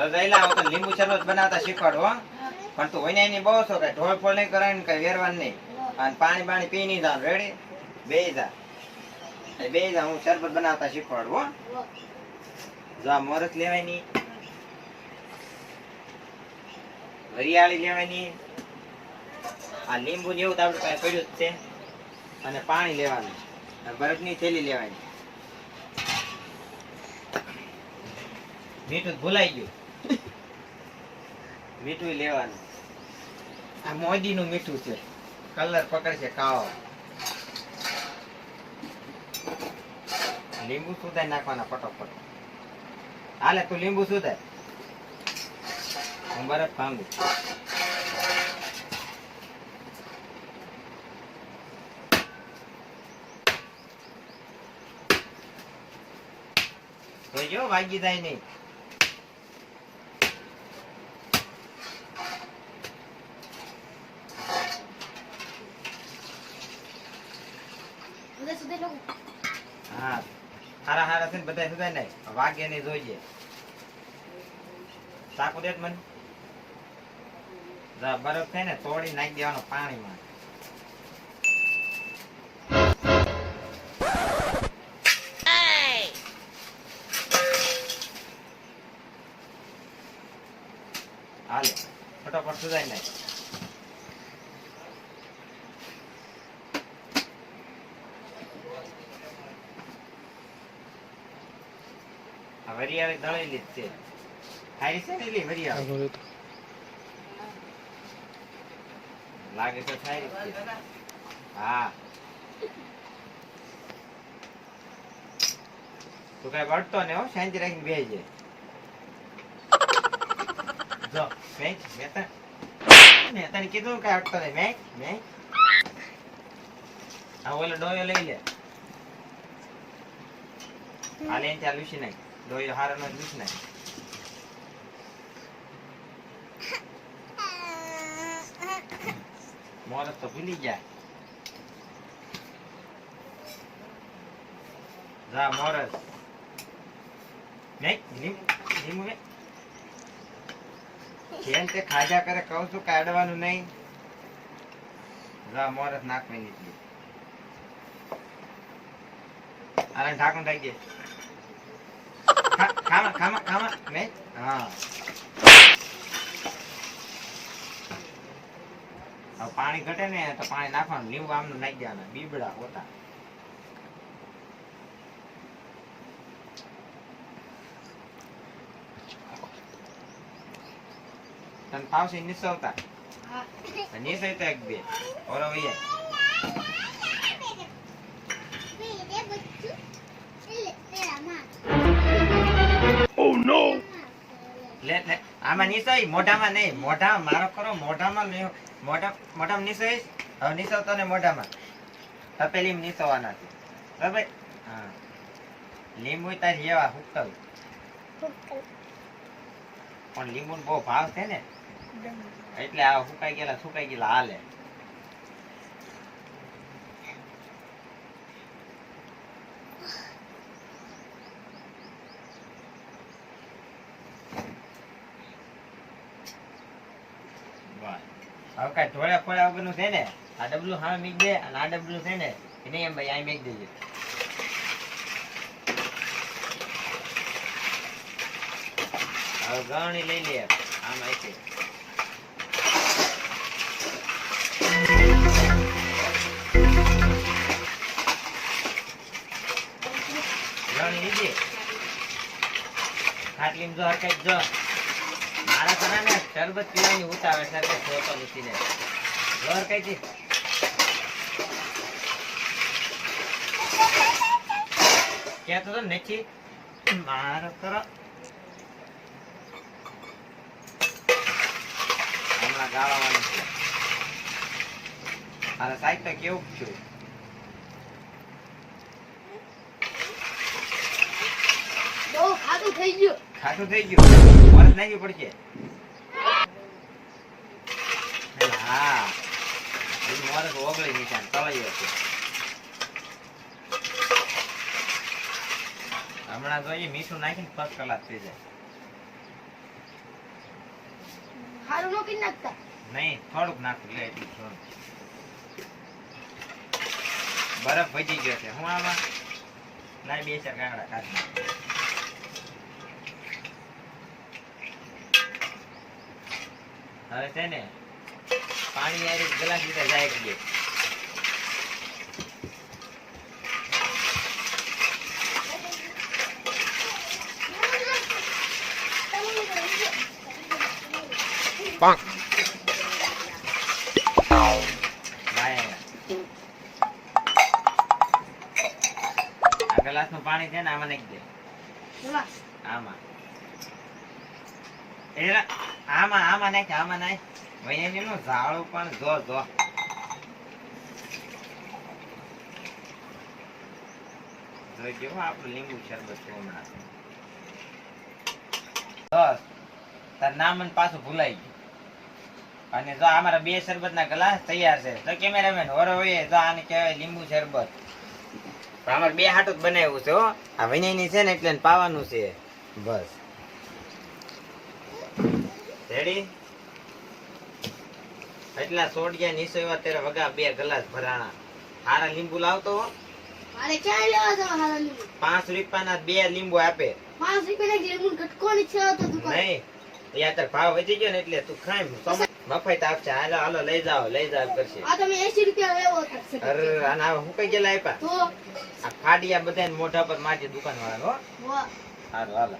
તો લીંબુ શરબત બનાવતા શીખવાડું, હો. પણ તું હોય બહુ છો કે ઢોળ ફોળ નહીં કઈ વેરવાનું નહીં. અને પાણી પાણી પી નહીં જાવ રેડી બે જા. બે જા, હું શરબત બનાવતા શીખવાડું, હો. જો આ મોરસ લેવાની હરિયાળી લેવાની, આ લીંબુ ને એવું તો આપણે પાસે પડ્યું જ છે. અને પાણી લેવાનું, અને બરફની થેલી લેવાની. મીઠું ભૂલાઈ ગયું. મીઠું લેવાનું. આ મોદી નું મીઠું છે. કલર પકડશે કાળો. લીંબુ સુધા નાખવાના ફટોફટ. હાલે, તું લીંબુ સુધાય. હું બરફ ભાંગું. જો, વાગી જાય નહીં. હારા હારા છે ને બધા સુધાય નહીં વાગે નહીં જોઈએ સાકુ દેત મને. બરફ થાય ને, તોડી નાખી દેવાનો પાણીમાં. હાલે, ફટાફટ સુધાઈ નાખ વરિયાળી દળેલી જ છે હારી છે ને વરિયાળી લાગે તો થાય. હા તું કઈ વળતો ને હો શાંતિ રાખીને બેસજે જો મેં મેતા મેં તને કીધું કઈ અટતો નહીં મેં મેં આ ઓલો ડોયો લઈ લે હાલે એને છે લૂસી નાખ ડોયો હારો નો. મોરસ તો ભૂલી જાય. જા મોરસ નહીં લીંબુ લીંબુ ને જેમ તે ખાજા કરે કહું છું કાઢવાનું નહીં. જા મોરસ નાખવી નીકળી આને ઢાંકણ રાખજે. ખા- ખામાં calma, calma. મેં Ah. પાણી ઘટે ને તો પાણી નાખવાનું લીંબુ આમનું નાખી દેવાના બીબડા હોતા. તને ફાવશે નિસવતા? હા. તો એક બે. ઓરો વૈયા. આમાં નિસય મોઢામાં નહીં. મોઢામાં મારો ખરો મોઢામાં. મોઢા મોઢામાં નિસય હવે નિસવતો તને મોઢામાં. તપેલી નિસવાના છે. બરાબર? હા. લીંબુ તારી જેવા હુકલ પણ લીંબુ બહુ ભાવ છે ને. એટલે આ સુકાઈ ગયેલા સુકાઈ ગયેલા હાલે બસ. હવે કાંઈ ઢોળ્યા ફોળ્યા વગરનું છે ને? આ ડબલું હા મીક દે અને આ ડબલું છે ને, એને એમ ભાઈ અહીં મીક દેજે. હવે ગણી લઈ લે, આમ છે ગણી લીધી. ખાટલીમાં જો હરકાઈ જો. મારા તને ને શરબત પીવાની ઉતાવે શરબત જોતો લૂટી ને. ઘર કઈ છે કહેતો તો નથી. મારો કરો. હમણાં ગાળવાનું છે. અરે સાહેબ તો કેવું છું બહુ ખાધું થઈ ગયું. ખાટું થઈ ગયું. વરસ નાખી પડશે. હા એ ઓગળી તળાઈ હશે હમણાં જોઈએ મીઠું નાખીને ફર્સ્ટ કલાક થઈ જાય. ખારું નો કરી નાખતા. નહીં થોડુંક નાખું લે એટલું થોડું બરફ વધી ગયો છે. હું આમાં? ના બે ચાર ગાંગડા કાઢી હવે છે ને પાણી યાર ગલાસ લીધા જાય કરીએ લાય આ ગ્લાસનું પાણી છે ને આમાં નાખી દે. આમાં. એલા આમાં આમાં નાખ આમાં નાખ. વૈયાજી નું ઝાડું પણ જો જો. પાછું ભૂલાઈ ગયું. અને જો અમારા બે શરબત ના ગ્લાસ તૈયાર છે. તો કેમેરામેન હોરો હોય તો આને કહેવાય લીંબુ શરબત. અમારે બે હાટું જ બનાવ્યું છે હો. આ વિનયની છે ને એટલે પાવાનું છે. બસ. રેડી? એટલા સોડિયા નીસો એવા તેરા વગા બે ગ્લાસ ભરાણા. હારા લીંબુ લાવતો. મારે ક્યાં લેવા જવા હારા લીંબુ? પાંચ રૂપિયાના બે લીંબુ આપે. પાંચ રૂપિયા લીંબુ કટકોની છે તો દુકાન. નહીં. યાર તાર ભાવ વધી ગયો ને એટલે તું ખાય મફત આપશે. હાલો હાલો લઈ જાઓ લઈ જાવ કરશે. આ તમે એસી રૂપિયા લેવો થશે અરે આના હું કઈ ગયેલા આપ્યા? તો? આ ફાડિયા બધા મોઢા પર મારી દુકાન વાળા હો. હારું હાલો.